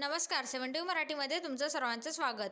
नमस्कार सेव्हन्टी मराठीमध्ये तुमचं सर्वांचं स्वागत.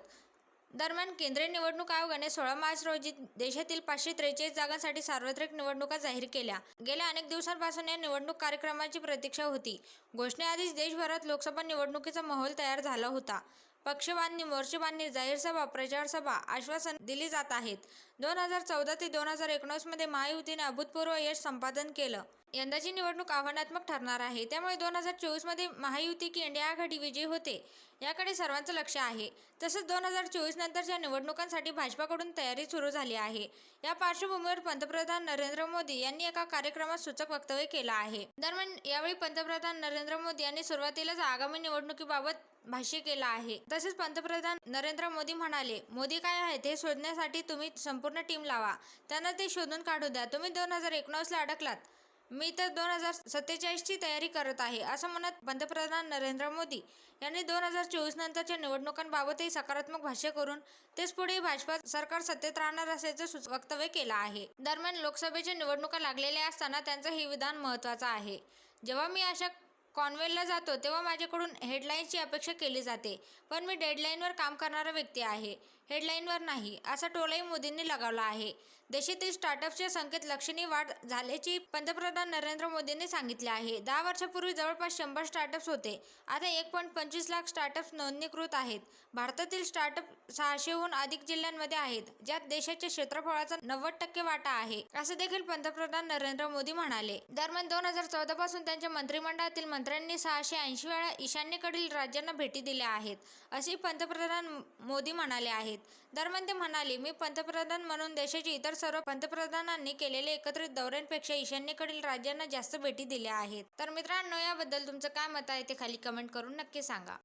दरम्यान केंद्रीय निवडणूक आयोगाने सोळा मार्च रोजी देशातील पाचशे त्रेचाळीस जागांसाठी सार्वत्रिक निवडणुका जाहीर केल्या. गेल्या अनेक दिवसांपासून या निवडणूक कार्यक्रमाची प्रतीक्षा होती. घोषणेआधीच देशभरात लोकसभा निवडणुकीचा माहोल तयार झाला होता. पक्ष बांधणी मोर्चे बांधणी जाहीर सभा प्रचारसभा आश्वासन दिली जात आहेत. दोन हजार चौदा ते दोन हजार एकोणीसमध्ये महायुतीने अभूतपूर्व यश संपादन केलं. यंदाची निवडणूक आव्हानात्मक ठरणार आहे. त्यामुळे दोन हजार चोवीसमध्ये महायुती की इंडिया आघाडी विजयी होते याकडे सर्वांचं लक्ष आहे. तसंच दोन हजार चोवीस नंतरच्या निवडणुकांसाठी भाजपाकडून तयारी सुरू झाली आहे. या पार्श्वभूमीवर पंतप्रधान नरेंद्र मोदी यांनी एका कार्यक्रमात सूचक वक्तव्य केलं आहे. दरम्यान यावेळी पंतप्रधान नरेंद्र मोदी यांनी सुरुवातीलाच आगामी निवडणुकीबाबत भाष्य केलं आहे. तसेच पंतप्रधान नरेंद्र मोदी म्हणाले मोदी काय आहेत हे शोधण्यासाठी तुम्ही संपूर्ण टीम लावा. त्यांना ते शोधून काढू द्या. तुम्ही दोन हजार एकोणावीसला अडकलात. मी तर दोन हजार सत्तेचाळीसची तयारी करत आहे असं म्हणत पंतप्रधान नरेंद्र मोदी यांनी दोन हजार चोवीस नंतरच्या निवडणुकांबाबतही सकारात्मक भाष्य करून तेच पुढे भाजपा सरकार सत्तेत राहणार असल्याचं सुच- वक्तव्य केलं आहे. दरम्यान लोकसभेच्या निवडणुका लागलेल्या असताना त्यांचं हे विधान महत्त्वाचं आहे. जेव्हा मी अशा कॉन्वेलला जातो तेव्हा माझ्याकडून हेडलाईन्सची अपेक्षा केली जाते. पण मी डेडलाईनवर काम करणारा व्यक्ती आहे. हेडलाईनवर नाही असा टोलाही मोदींनी लगावला आहे. देशातील स्टार्टअप्सच्या संख्येत लक्षणीय वाढ झाल्याची पंतप्रधान नरेंद्र मोदींनी सांगितले आहे. दहा वर्षापूर्वी जवळपास शंभर स्टार्टअप्स होते. आता एक पॉईंट पंचवीस लाख स्टार्टअप्स नोंदणीकृत आहेत. भारतातील स्टार्टअप सहाशेहून अधिक जिल्ह्यांमध्ये आहेत ज्यात देशाच्या क्षेत्रफळाचा नव्वद टक्के वाटा आहे असं देखील पंतप्रधान नरेंद्र मोदी म्हणाले. दरम्यान दोन हजार चौदा पासून त्यांच्या मंत्रिमंडळातील मंत्र्यांनी सहाशे ऐंशी वेळा ईशान्येकडील राज्यांना भेटी दिल्या आहेत असे पंतप्रधान मोदी म्हणाले आहेत. दरम्यान ते म्हणाले मी पंतप्रधान म्हणून देशाचे इतर सर्व पंतप्रधानांनी केलेले एकत्रित दौऱ्यांपेक्षा ईशान्येकडील राज्यांना जास्त भेटी दिल्या आहेत. तर मित्रांनो याबद्दल तुमचं काय मत आहे ते खाली कमेंट करून नक्की सांगा.